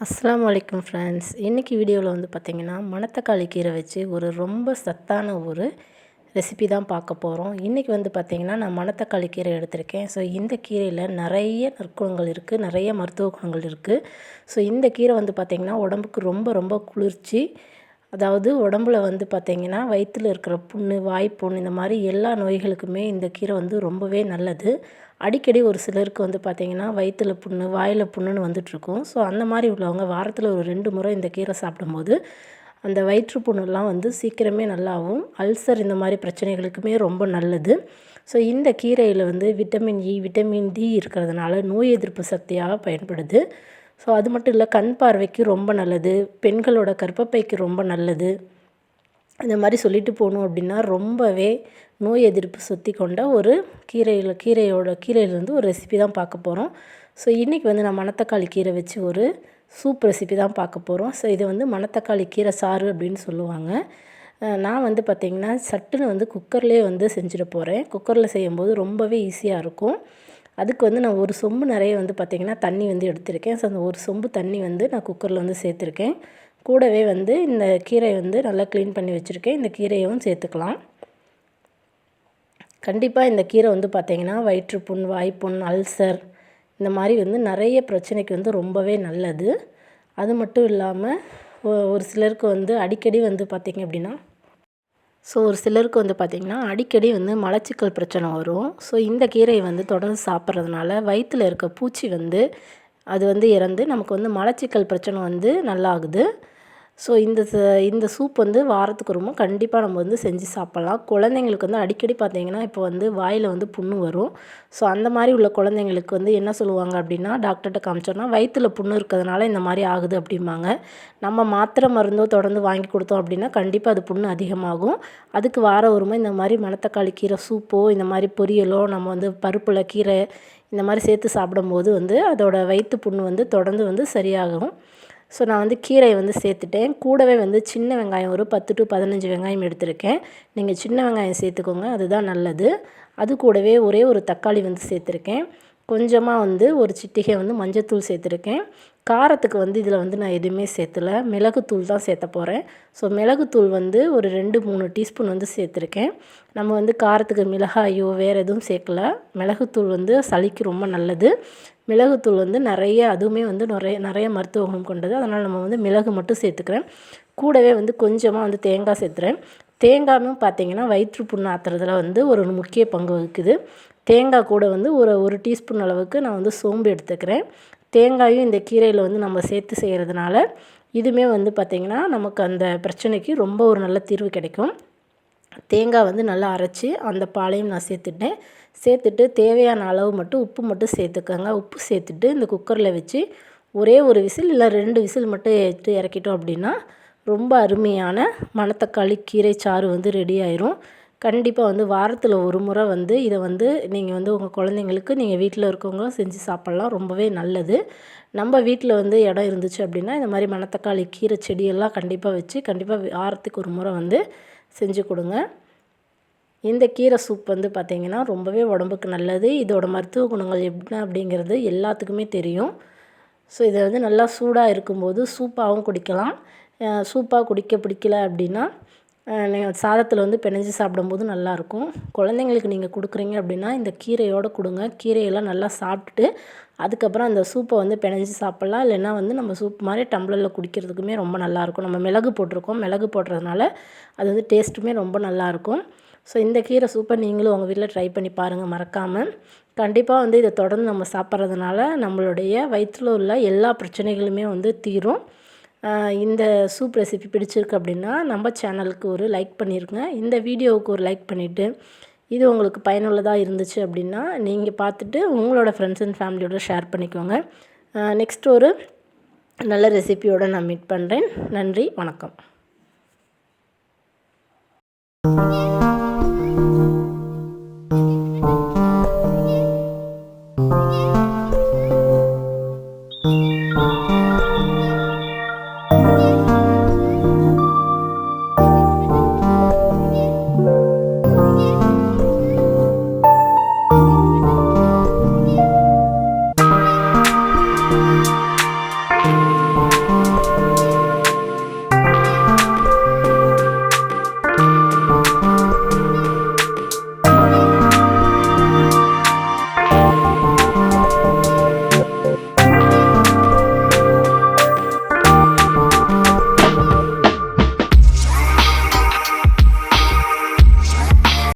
அஸ்லாம் வலைக்கம் ஃப்ரெண்ட்ஸ். இன்றைக்கி வீடியோவில் வந்து பார்த்திங்கன்னா மணத்தக்காளி கீரை வச்சு ஒரு ரொம்ப சத்தான ஒரு ரெசிபி தான் பார்க்க போகிறோம் இன்றைக்கி வந்து பார்த்திங்கன்னா நான் மணத்தக்காளி கீரை எடுத்திருக்கேன். ஸோ இந்த கீரையில் நிறைய நற்குணங்கள் இருக்குது நிறைய மருத்துவ குணங்கள் இருக்குது ஸோ இந்த கீரை வந்து பார்த்திங்கன்னா உடம்புக்கு ரொம்ப ரொம்ப குளிர்ச்சி அதாவது உடம்புல வந்து பார்த்திங்கன்னா வயிற்றில் இருக்கிற புண்ணு வாய்ப்புண் இந்த மாதிரி எல்லா நோய்களுக்குமே இந்த கீரை வந்து ரொம்பவே நல்லது. அடிக்கடி ஒரு சிலருக்கு வந்து பார்த்திங்கன்னா வயிற்றில் புண்ணு வாயில் புண்ணுன்னு வந்துட்டுருக்கும். ஸோ அந்த மாதிரி உள்ளவங்க வாரத்தில் ஒரு ரெண்டு முறை இந்த கீரை சாப்பிடும்போது அந்த வயிற்று புண்ணெல்லாம் வந்து சீக்கிரமே நல்லாவும் அல்சர் இந்த மாதிரி பிரச்சனைகளுக்குமே ரொம்ப நல்லது. ஸோ இந்த கீரையில் வந்து விட்டமின் இ விட்டமின் டி இருக்கிறதுனால நோய் எதிர்ப்பு சக்தியாக பயன்படுது. ஸோ அது மட்டும் இல்லை கண் பார்வைக்கு ரொம்ப நல்லது பெண்களோட கர்ப்பப்பைக்கு ரொம்ப நல்லது. இந்த மாதிரி சொல்லிட்டு போகணும் அப்படின்னா ரொம்பவே நோய் எதிர்ப்பு சக்தி கொண்ட ஒரு கீரையில் கீரையோட கீரையிலேருந்து ஒரு ரெசிபி தான் பார்க்க போகிறோம் ஸோ இன்றைக்கி வந்து நான் மணத்தக்காளி கீரை வச்சு ஒரு சூப் ரெசிபி தான் பார்க்க போகிறோம் ஸோ இது வந்து மணத்தக்காளி கீரை சாறு அப்படின்னு சொல்லுவாங்க. நான் வந்து பார்த்திங்கன்னா சட்டுன்னு வந்து குக்கர்லேயே வந்து செஞ்சுட போகிறேன் குக்கரில் செய்யும்போது ரொம்பவே ஈஸியாக இருக்கும். அதுக்கு வந்து நான் ஒரு சொம்பு நிறைய வந்து பார்த்திங்கன்னா தண்ணி வந்து எடுத்திருக்கேன். ஸோ அந்த ஒரு சொம்பு தண்ணி வந்து நான் குக்கரில் வந்து சேர்த்துருக்கேன். கூடவே வந்து இந்த கீரை வந்து நல்லா க்ளீன் பண்ணி வச்சுருக்கேன். இந்த கீரையும் சேர்த்துக்கலாம். கண்டிப்பாக இந்த கீரை வந்து பார்த்திங்கன்னா வயிற்றுப்புண் வாய்ப்புண் அல்சர் இந்த மாதிரி வந்து நிறைய பிரச்சனைக்கு வந்து ரொம்பவே நல்லது. அது மட்டும் இல்லாமல் ஒரு சிலருக்கு வந்து அடிக்கடி வந்து பார்த்திங்க அப்படின்னா ஸோ ஒரு சிலருக்கு வந்து பார்த்திங்கன்னா அடிக்கடி வந்து மலச்சிக்கல் பிரச்சனை வரும். ஸோ இந்த கீரையை வந்து தொடர்ந்து சாப்பிட்றதுனால வயிற்றில் இருக்க பூச்சி வந்து அது வந்து இறந்து நமக்கு வந்து மலச்சிக்கல் பிரச்சனை வந்து நல்லாகுது. ஸோ இந்த இந்த சூப் வந்து வாரத்துக்கு ஒரு கண்டிப்பாக நம்ம வந்து செஞ்சு சாப்பிட்லாம். குழந்தைங்களுக்கு வந்து அடிக்கடி பார்த்தீங்கன்னா இப்போ வந்து வாயில் வந்து புண்ணு வரும். ஸோ அந்த மாதிரி உள்ள குழந்தைங்களுக்கு வந்து என்ன சொல்லுவாங்க அப்படின்னா டாக்டர்கிட்ட காமிச்சோன்னா வயிற்றில் புண்ணு இருக்கிறதுனால இந்த மாதிரி ஆகுது அப்படிம்பாங்க. நம்ம மாத்திரை மருந்தோ தொடர்ந்து வாங்கி கொடுத்தோம் அப்படின்னா கண்டிப்பாக அது புண்ணு அதிகமாகும். அதுக்கு வார ஒருமை இந்த மாதிரி மணத்தக்காளி கீரை சூப்போ இந்த மாதிரி பொரியலோ நம்ம வந்து பருப்பில் கீரை இந்த மாதிரி சேர்த்து சாப்பிடும்போது வந்து அதோடய வயிற்று புண்ணு வந்து தொடர்ந்து வந்து சரியாகும். ஸோ நான் வந்து கீரையை வந்து சேர்த்துட்டேன். கூடவே வந்து சின்ன வெங்காயம் ஒரு பத்து டு பதினஞ்சு வெங்காயம் எடுத்திருக்கேன். நீங்கள் சின்ன வெங்காயம் சேர்த்துக்கோங்க அதுதான் நல்லது. அது கூடவே ஒரே ஒரு தக்காளி வந்து சேர்த்துருக்கேன். கொஞ்சமாக வந்து ஒரு சிட்டிகை வந்து மஞ்சத்தூள் சேர்த்துருக்கேன். காரத்துக்கு வந்து இதில் வந்து நான் எதுவுமே சேர்த்துல. மிளகுத்தூள் தான் சேர்த்த போகிறேன் ஸோ மிளகுத்தூள் வந்து ஒரு ரெண்டு மூணு டீஸ்பூன் வந்து சேர்த்துருக்கேன். நம்ம வந்து காரத்துக்கு மிளகாயோ வேறு எதுவும் சேர்க்கல. மிளகுத்தூள் வந்து சளிக்கு ரொம்ப நல்லது. மிளகுத்தூள் வந்து நிறைய அதுவுமே வந்து நிறைய நிறைய மருத்துவ குணம் கொண்டது. அதனால் நம்ம வந்து மிளகு மட்டும் சேர்த்துக்கிறேன். கூடவே வந்து கொஞ்சமாக வந்து தேங்காய் சேர்த்துறேன். தேங்காயும் பார்த்திங்கன்னா வயிற்று புண்ணு ஆத்துறதுல வந்து ஒரு முக்கிய பங்கு வகிக்குது. தேங்காய் கூட வந்து ஒரு ஒரு டீஸ்பூன் அளவுக்கு நான் வந்து சோம்பு எடுத்துக்கிறேன். தேங்காயும் இந்த கீரையில் வந்து நம்ம சேர்த்து செய்கிறதுனால இதுவுமே வந்து பார்த்திங்கன்னா நமக்கு அந்த பிரச்சனைக்கு ரொம்ப ஒரு நல்ல தீர்வு கிடைக்கும். தேங்காய் வந்து நல்லா அரைச்சி அந்த பாலையும் நான் சேர்த்துட்டேன். சேர்த்துட்டு தேவையான அளவு மட்டும் உப்பு மட்டும் சேர்த்துக்கோங்க. உப்பு சேர்த்துட்டு இந்த குக்கரில் வச்சு ஒரே ஒரு விசில் இல்லை ரெண்டு விசில் மட்டும் எடுத்து இறக்கிட்டோம் அப்படின்னா ரொம்ப அருமையான மணத்தக்காளி கீரை சாறு வந்து ரெடி ஆயிரும். கண்டிப்பாக வந்து வாரத்தில் ஒரு முறை வந்து இதை வந்து நீங்கள் வந்து உங்கள் குழந்தைங்களுக்கு நீங்கள் வீட்டில் இருக்கவங்க செஞ்சு சாப்பிட்லாம். ரொம்பவே நல்லது. நம்ம வீட்டில் வந்து இடம் இருந்துச்சு அப்படின்னா இந்த மாதிரி மணத்தக்காளி கீரை செடியெல்லாம் கண்டிப்பாக வச்சு கண்டிப்பாக வாரத்துக்கு ஒரு முறை வந்து செஞ்சு கொடுங்க. இந்த கீரை சூப் வந்து பார்த்திங்கன்னா ரொம்பவே உடம்புக்கு நல்லது. இதோட மருத்துவ குணங்கள் என்ன அப்படிங்கிறது எல்லாத்துக்குமே தெரியும். ஸோ இதை வந்து நல்லா சூடாக இருக்கும்போது சூப்பாகவும் குடிக்கலாம். சூப்பாக குடிக்க பிடிக்கல அப்படின்னா நீங்கள் சாதத்தில் வந்து பிணைஞ்சு சாப்பிடும்போது நல்லாயிருக்கும். குழந்தைங்களுக்கு நீங்கள் கொடுக்குறீங்க அப்படின்னா இந்த கீரையோடு கொடுங்க. கீரையெல்லாம் நல்லா சாப்பிட்டுட்டு அதுக்கப்புறம் அந்த சூப்பை வந்து பிணைஞ்சு சாப்பிட்லாம். இல்லைன்னா வந்து நம்ம சூப் மாதிரி டம்ளரில் குடிக்கிறதுக்குமே ரொம்ப நல்லாயிருக்கும். நம்ம மிளகு போட்டிருக்கோம். மிளகு போடுறதுனால அது வந்து டேஸ்ட்டுமே ரொம்ப நல்லாயிருக்கும். ஸோ இந்த கீரை சூப்பை நீங்களும் உங்கள் வீட்டில் ட்ரை பண்ணி பாருங்கள் மறக்காமல் கண்டிப்பாக வந்து இதை தொடர்ந்து நம்ம சாப்பிட்றதுனால நம்மளுடைய வயிற்றில் உள்ள எல்லா பிரச்சனைகளுமே வந்து தீரும். இந்த சூப் ரெசிபி பிடிச்சிருக்கு அப்படின்னா நம்ம சேனலுக்கு ஒரு லைக் பண்ணியிருங்க இந்த வீடியோவுக்கு ஒரு லைக் பண்ணிவிட்டு இது உங்களுக்கு பயனுள்ளதாக இருந்துச்சு அப்படின்னா நீங்கள் பார்த்துட்டு உங்களோட ஃப்ரெண்ட்ஸ் அண்ட் ஃபேமிலியோட ஷேர் பண்ணிக்கோங்க. நெக்ஸ்ட் ஒரு நல்ல ரெசிபியோடு நான் மீட் பண்ணுறேன் நன்றி வணக்கம்.